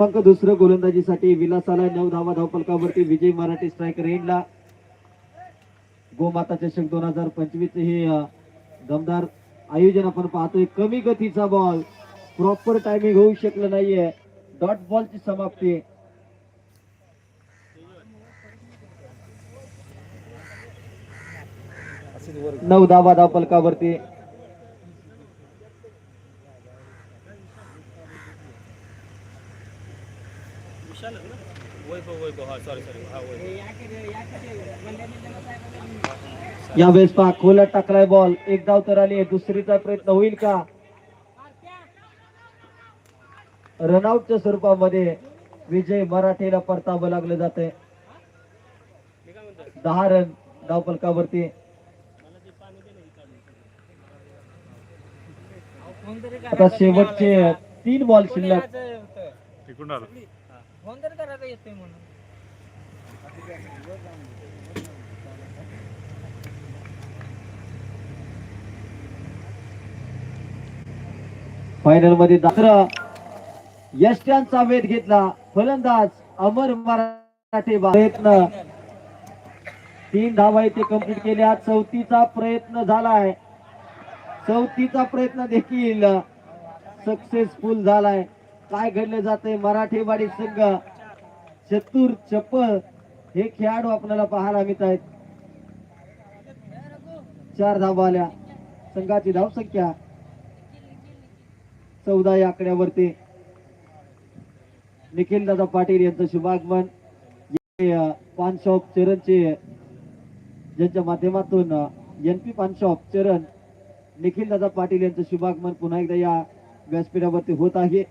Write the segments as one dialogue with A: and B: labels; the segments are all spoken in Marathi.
A: क्रमांक दुसरं गोलंदाजीसाठी विलासाला नऊ धावा धावपलकावरती विजय मराठी स्ट्रायकर एंडला. गोमाता चषक दोन हजार पंचवीस हे दमदार आयोजन आपण पाहतोय. कमी गतीचा बॉल प्रॉपर टायमिंग होऊ शकलं नाहीये. डॉट बॉलची समाप्ती. नऊ धावा धावपलकावरती
B: वैभव वैभव. हा सॉरी सॉरी हा वैभव.
A: यावेळेस पहा खोलात टाकलाय बॉल एक धाव तर आली आहे. दुसरीचा प्रयत्न होईल का? रनआउटच्या स्वरूपामध्ये विजय मराठेला परतावं लागलं जाते दहा रन धावपलकावरती आता शेवटचे तीन बॉल शिल्लक.
B: फोन तरी येतोय म्हणून.
A: फायनलमध्ये दाखरा यष्ट्यांचा वेध घेतला. फलंदाज अमर मराठे प्रयत्न. तीन धावा इथे कंप्लीट केल्या. चौथीचा प्रयत्न झालाय. चौथीचा प्रयत्न देखील सक्सेसफुल झालाय. काय घडलं जाते मराठेवाडी संघ चतुर चपळ हे खेळाडू आपल्याला पाहायला मिळत आहेत. चार धावा आल्या. संघाची धावसंख्या चौदा या आकड्यावरती. निखिल दादा पाटील यांचं शुभागमन. पान शॉप चरणचे ज्यांच्या माध्यमातून एन पी पान शॉप चरण निखिल दादा पाटील यांचं शुभागमन पुन्हा एकदा या व्यासपीठावरती होत आहे.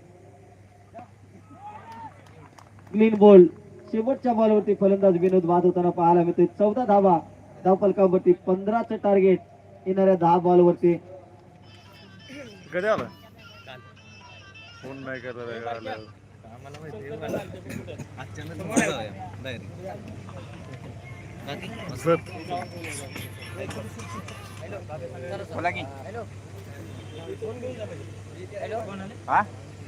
A: क्लीन बॉल शेवटच्या बॉलवरती फलंदाज विनोद बाद होताना पाहायला मिळते चौदा धावा. धावफलकावरती पंधराचं टार्गेट येणाऱ्या दहा बॉलवरती
C: कधी आलं? फोन नाही करत
B: हा का?
C: युट्यूब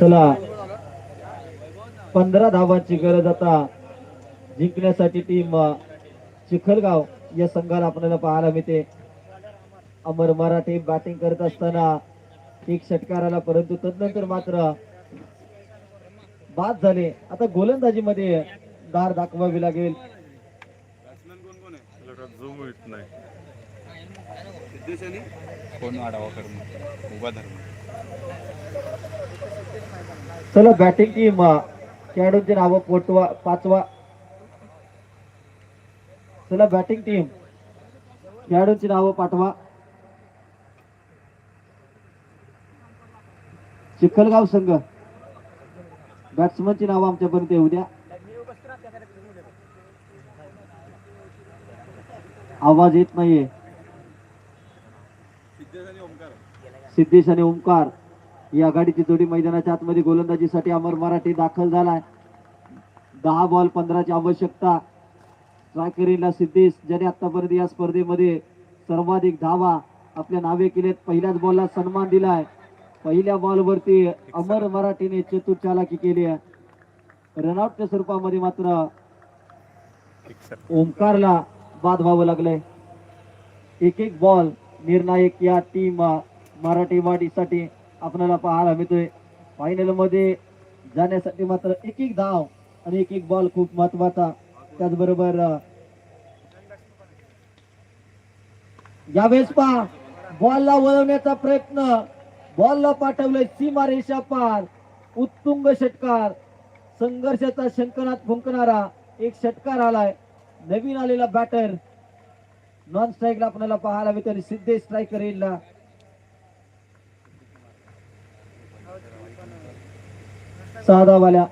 A: चला. पंधरा धावांची गरज आता जिंकण्यासाठी टीम चिखलगाव या संघाला आपल्याला पाहायला मिळते. अमर मराठे बॅटिंग करत असताना एक षटकार आला परंतु तदनंतर मात्र बाद झाले. आता गोलंदाजीमध्ये दार दाखवावी लागेल.
C: नाही
D: फोन वाढावा करून उभा धरून
A: चला बॅटिंग टीम खेळाडूंचे नाव पोटवा पाचवा. चला बॅटिंग टीम खेळाडूंची नावं पाठवा. चिखलगाव संघ. बॅट्समनची नावं आमच्यापर्यंत येऊ द्या. आवाज येत नाहीये. सिद्धेश आणि ओंकार ही आघाडीची जोडी मैदानाच्या आतमध्ये गोलंदाजीसाठी अमर मराठी दाखल झालाय. दहा बॉल पंधराची आवश्यकता. स्ट्रायकरीला सिद्धेश ज्याने आतापर्यंत या स्पर्धेमध्ये सर्वाधिक धावा आपल्या नावे केलेत पहिल्याच बॉलला सन्मान दिलाय. पहिल्या बॉलवरती अमर मराठीने चतुर चालाकी केली आहे. रनआउटच्या स्वरूपामध्ये मात्र ओंकारला बाद व्हावं लागलंय. एक एक बॉल निर्णायक या टीम मराठी मराठीवाडीसाठी आपल्याला पाहायला मिळतोय. फायनलमध्ये जाण्यासाठी मात्र एक एक धाव आणि एक एक बॉल खूप महत्त्वाचा. त्याचबरोबर यावेळेस पहा बॉलला वळवण्याचा प्रयत्न. बॉलला पाठवलंय सीमा रेषा पार. उत्तुंग षटकार. संघर्षाचा शंकनात फुंकणारा एक षटकार आलाय. नवीन आलेला बॅटर नॉन स्ट्राईकला आपल्याला पाहायला मिळतो सिद्धेश स्ट्राईकर येईल. सहा वाल्या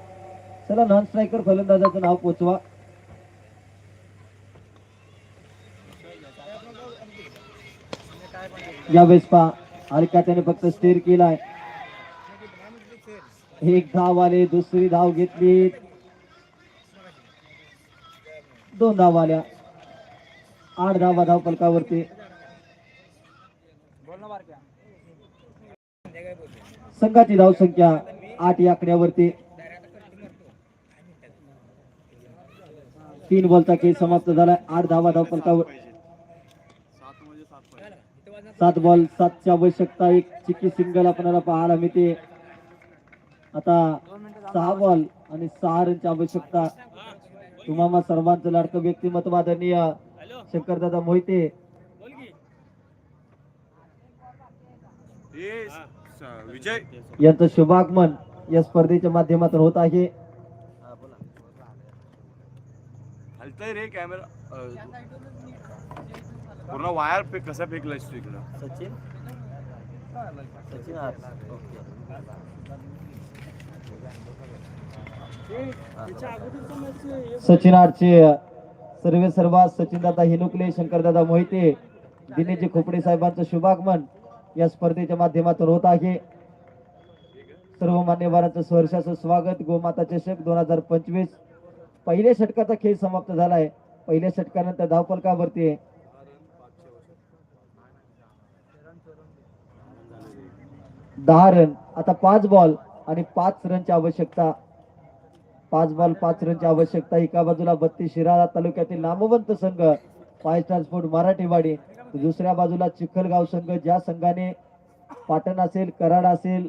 A: चला नॉन स्ट्रायकर फलंदाजाचं नाव पोचवा. यावेळेस पहा हलका त्याने फक्त स्टेर केलाय. एक धाव आले दुसरी धाव घेतली. दोन धाव आल्या आठ धावा धाव फलकावरती संघाची धाव संख्या आठ या आकड्यावरती तीन बॉलचा खेळ समाप्त झालाय आठ धावा धाव फलकावर सात बॉल सातची आवश्यकता एक चिकी सिंगल आपल्याला पाहायला मिळते. आता सहा बॉल आणि सहा रनची आवश्यकता. तुम्हाला सर्वांचं लाडकं व्यक्तिमत्व आदरणीय शंकरदादा मोहिते. यांचं शुभागमन. या स्पर्धेच्या माध्यमातून होत आहे.
C: रे कॅमेरा पूर्ण वायर पे कसा फेकलायस तू इकडं?
A: सचिन? सचिन सचिन आडचे सर्वे सर्वा सचिन दादा हिनुकले शंकर दादा मोहिते दिनेजी खोपडे साहेबांचं शुभागमन या स्पर्धेच्या माध्यमातून होत आहे. सर्व मान्यवरांचं सहर्षाचं स्वागत. गोमाता चषक दोन हजार पंचवीस. पहिल्या षटकाचा खेळ समाप्त झालाय. पहिल्या षटकानंतर धावपलकावरती आहे? दहा रन. आता पाच बॉल आणि पाच रनची आवश्यकता. पाच बॉल पाच रनची आवश्यकता. एका बाजूला बत्तीस शिराळा तालुक्यातील नामवंत संघ फाय स्टार स्पोर्ट मराठीवाडी. दुसऱ्या बाजूला चिखलगाव संघ ज्या संघाने पाटण असेल कराड असेल